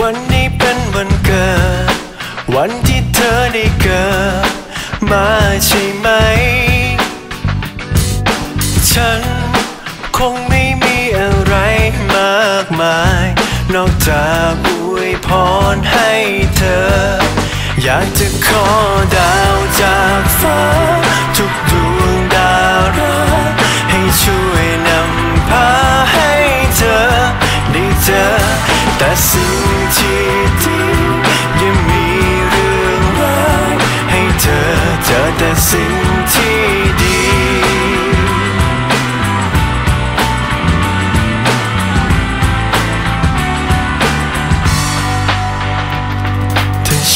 วันนี้เป็นวันเกิด วันที่เธอได้เกิด มาใช่ไหม ฉันคงไม่มีอะไรมากมาย นอกจากอวยพรให้เธอ อยากจะขอดาวจากฟ้า ทุกดวงดาวรักให้ช่วยนำพาให้เธอได้เจอแต่สิ่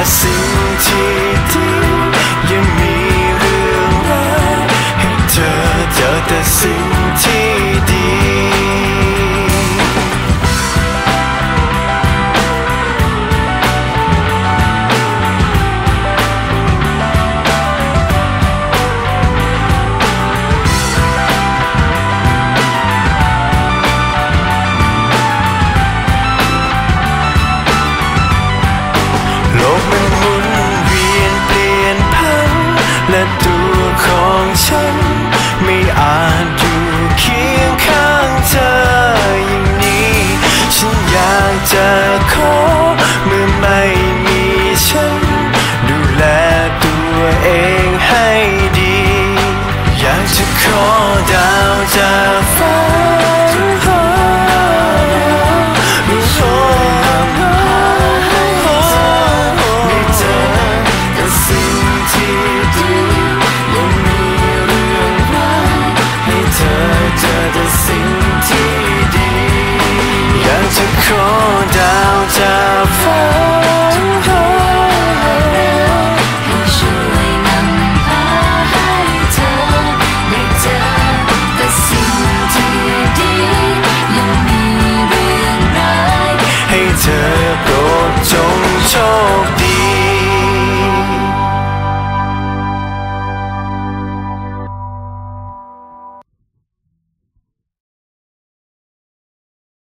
แฉันไม่อา